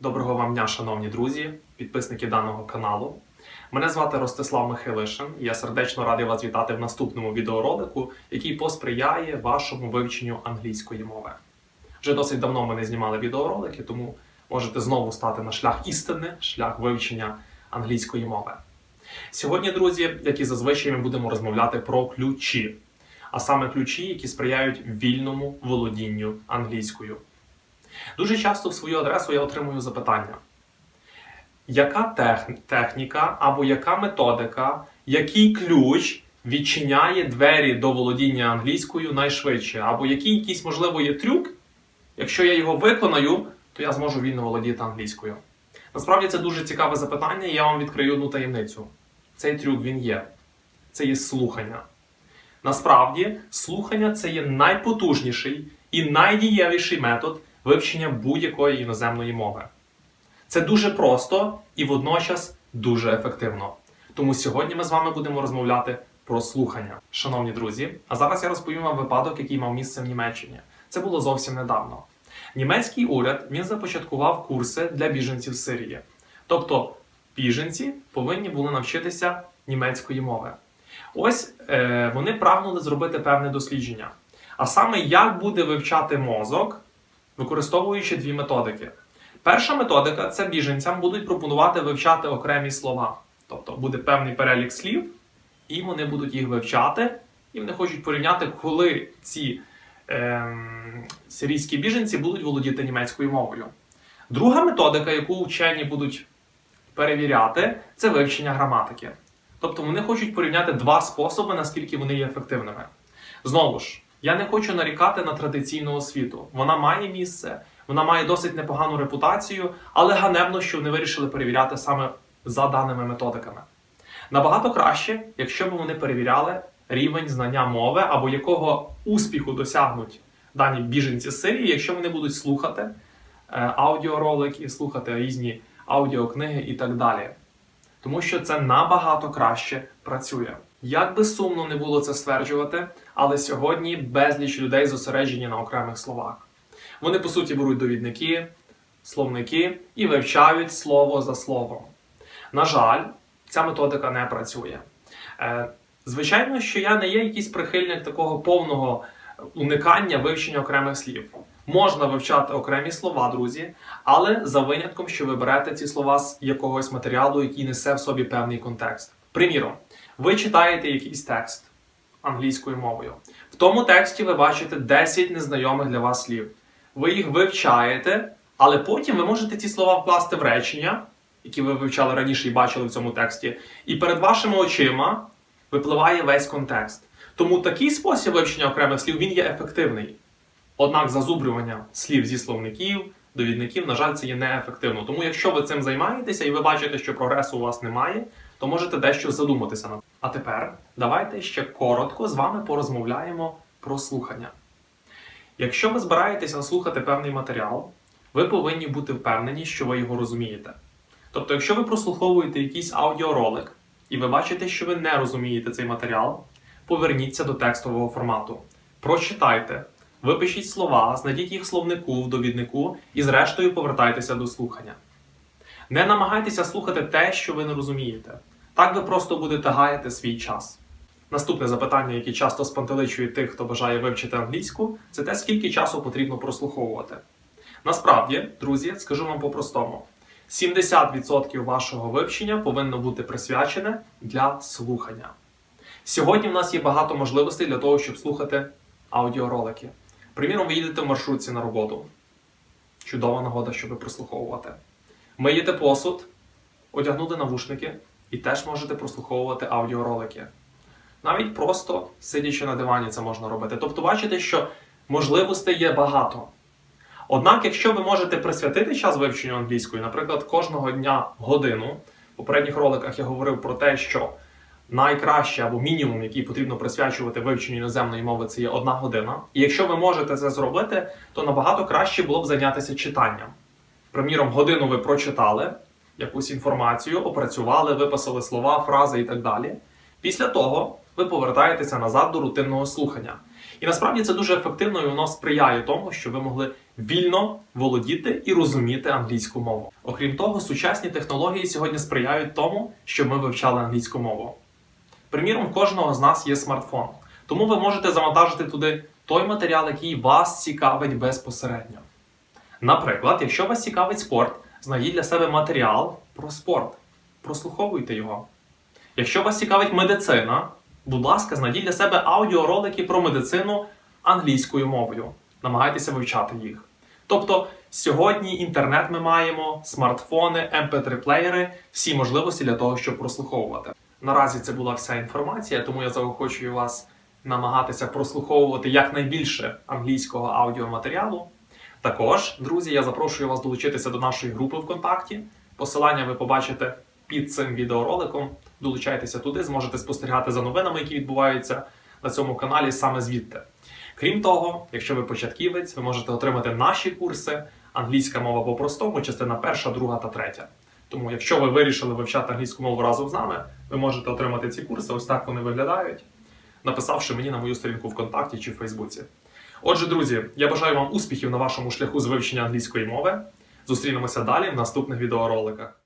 Доброго вам дня, шановні друзі, підписники даного каналу. Мене звати Ростислав Михайлишин. Я сердечно радий вас вітати в наступному відеоролику, який посприяє вашому вивченню англійської мови. Вже досить давно ми не знімали відеоролики, тому можете знову стати на шлях істини, шлях вивчення англійської мови. Сьогодні, друзі, як і зазвичай, ми будемо розмовляти про ключі, а саме ключі, які сприяють вільному володінню англійською. Дуже часто в свою адресу я отримую запитання: яка тех- техніка або яка методика, який ключ відчиняє двері до володіння англійською найшвидше? Або який якийсь, можливо, є трюк, якщо я його виконаю, то я зможу вільно володіти англійською. Насправді це дуже цікаве запитання, і я вам відкрию одну таємницю. Цей трюк він є. Це є слухання. Насправді, слухання це є найпотужніший і найдієвіший метод вивчення будь-якої іноземної мови. Це дуже просто і водночас дуже ефективно. Тому сьогодні ми з вами будемо розмовляти про слухання. Шановні друзі, а зараз я розповім вам випадок, який мав місце в Німеччині. Це було зовсім недавно. Німецький уряд він започаткував курси для біженців Сирії. Тобто біженці повинні були навчитися німецької мови. Ось е, вони прагнули зробити певне дослідження. А саме, як буде вивчати мозок, використовуючи дві методики. Перша методика це біженцям будуть пропонувати вивчати окремі слова. Тобто буде певний перелік слів, і вони будуть їх вивчати, і вони хочуть порівняти, коли ці ем, сирійські біженці будуть володіти німецькою мовою. Друга методика, яку вчені будуть перевіряти, це вивчення граматики. Тобто вони хочуть порівняти два способи, наскільки вони є ефективними. Знову ж, я не хочу нарікати на традиційну освіту. Вона має місце, вона має досить непогану репутацію, але ганебно, що вони вирішили перевіряти саме за даними методиками. Набагато краще, якщо б вони перевіряли рівень знання мови або якого успіху досягнуть дані біженці з Сирії, якщо вони будуть слухати е, аудіоролики, слухати різні аудіокниги і так далі. Тому що це набагато краще працює. Як би сумно не було це стверджувати, але сьогодні безліч людей зосереджені на окремих словах. Вони по суті беруть довідники, словники і вивчають слово за словом. На жаль, ця методика не працює. Е, Звичайно, що я не є якийсь прихильник такого повного уникання вивчення окремих слів. Можна вивчати окремі слова, друзі, але за винятком, що ви берете ці слова з якогось матеріалу, який несе в собі певний контекст. Приміром, ви читаєте якийсь текст англійською мовою. В тому тексті ви бачите 10 незнайомих для вас слів. Ви їх вивчаєте, але потім ви можете ці слова вкласти в речення, які ви вивчали раніше і бачили в цьому тексті, і перед вашими очима випливає весь контекст. Тому такий спосіб вивчення окремих слів він є ефективний. Однак зазубрювання слів зі словників, довідників, на жаль, це є неефективно. Тому якщо ви цим займаєтеся і ви бачите, що прогресу у вас немає, то можете дещо задуматися над. А тепер давайте ще коротко з вами порозмовляємо про слухання. Якщо ви збираєтеся слухати певний матеріал, ви повинні бути впевнені, що ви його розумієте. Тобто, якщо ви прослуховуєте якийсь аудіоролик і ви бачите, що ви не розумієте цей матеріал, поверніться до текстового формату. Прочитайте, випишіть слова, знайдіть їх в словнику, в довіднику і зрештою повертайтеся до слухання. Не намагайтеся слухати те, що ви не розумієте. Так ви просто будете гаяти свій час. Наступне запитання, яке часто спантеличує тих, хто бажає вивчити англійську, це те, скільки часу потрібно прослуховувати. Насправді, друзі, скажу вам по-простому: 70% вашого вивчення повинно бути присвячене для слухання. Сьогодні в нас є багато можливостей для того, щоб слухати аудіоролики. Приміром, ви їдете в маршрутці на роботу. Чудова нагода, щоб прослуховувати. Миєте посуд, одягнули навушники і теж можете прослуховувати аудіоролики. Навіть просто сидячи на дивані, це можна робити. Тобто, бачите, що можливостей є багато. Однак, якщо ви можете присвятити час вивченню англійської, наприклад, кожного дня годину, в попередніх роликах я говорив про те, що найкраще або мінімум, який потрібно присвячувати вивченню іноземної мови, це є одна година. І якщо ви можете це зробити, то набагато краще було б зайнятися читанням. Приміром, годину ви прочитали якусь інформацію, опрацювали, виписали слова, фрази і так далі. Після того ви повертаєтеся назад до рутинного слухання. І насправді це дуже ефективно і воно сприяє тому, що ви могли вільно володіти і розуміти англійську мову. Окрім того, сучасні технології сьогодні сприяють тому, щоб ми вивчали англійську мову. Приміром, кожного з нас є смартфон, тому ви можете завантажити туди той матеріал, який вас цікавить безпосередньо. Наприклад, якщо вас цікавить спорт, знайдіть для себе матеріал про спорт, прослуховуйте його. Якщо вас цікавить медицина, будь ласка, знайдіть для себе аудіоролики про медицину англійською мовою. Намагайтеся вивчати їх. Тобто, сьогодні інтернет ми маємо, смартфони, mp3-плеєри, всі можливості для того, щоб прослуховувати. Наразі це була вся інформація, тому я заохочую вас намагатися прослуховувати якнайбільше англійського аудіоматеріалу. Також, друзі, я запрошую вас долучитися до нашої групи ВКонтакті. Посилання ви побачите під цим відеороликом. Долучайтеся туди, зможете спостерігати за новинами, які відбуваються на цьому каналі саме звідти. Крім того, якщо ви початківець, ви можете отримати наші курси англійська мова по-простому, частина перша, друга та третя. Тому, якщо ви вирішили вивчати англійську мову разом з нами, ви можете отримати ці курси. Ось так вони виглядають, написавши мені на мою сторінку ВКонтакті чи в Фейсбуці. Отже, друзі, я бажаю вам успіхів на вашому шляху з вивчення англійської мови. Зустрінемося далі в наступних відеороликах.